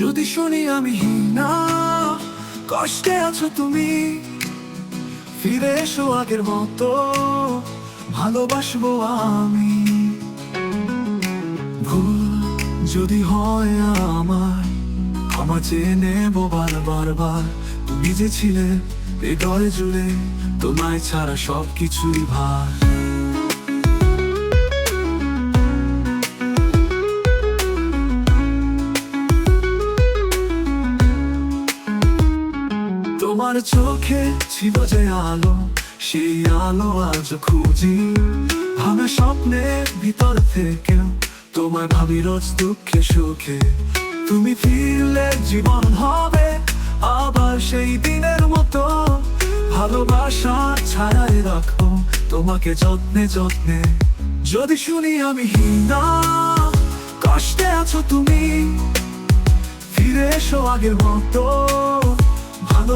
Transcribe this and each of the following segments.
যদি শুনি আমি না কষ্টে আছো তুমি। ফিরে এসো আগের মতো, ভালোবাসবো আমি। ভুল যদি হয় আমার ক্ষমা চেয়ে নেব বারবার বার। তুমি যে ছিলে হৃদয় জুড়ে, তোমায় ছাড়া সব কিছুই ভার। তোমার চোখে ছিল যে আলো, সেই আলো আজ খুঁজি। ভাবে স্বপ্নের ভিতর থেকে তোমায় ভাবি রোজ দুঃখে সুখে। তুমি ফিরলে জীবন হবে আবার সেই দিনের মতো। ভালোবাসা ছাড়াই রাখো তোমাকে যত্নে যত্নে। যদি শুনি আমি হিনা, কষ্টে আছো তুমি, ফিরে এসো আগের মতো।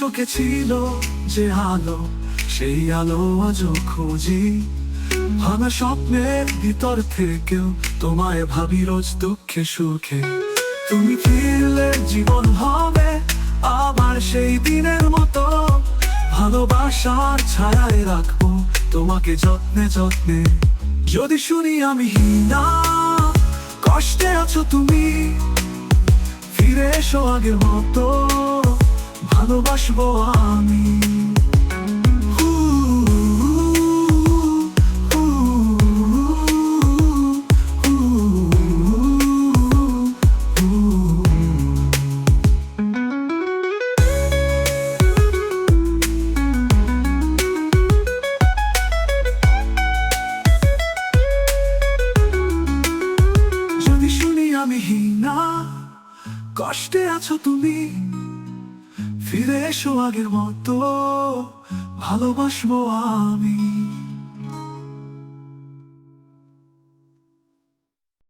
চোখে ছিল যে আলো, সেই আলো আজও খুঁজি। আমার স্বপ্নের ভিতর থেকেও তোমায় ভাবি রোজ দুঃখে সুখে। তুমি ফিরলে জীবন হবে আবার সেই দিনের মতো। ভালোবাসার ছায়ায় রাখব তোমাকে যত্নে যত্নে। যদি শুনি আমি না কষ্টে আছো তুমি, ফিরে এসো আগের মতো। ভালোবাসবো আমি। আমি হিনা কষ্টে আছো তুমি ফিরে এসো আগের মতো ভালোবাসবো আমি।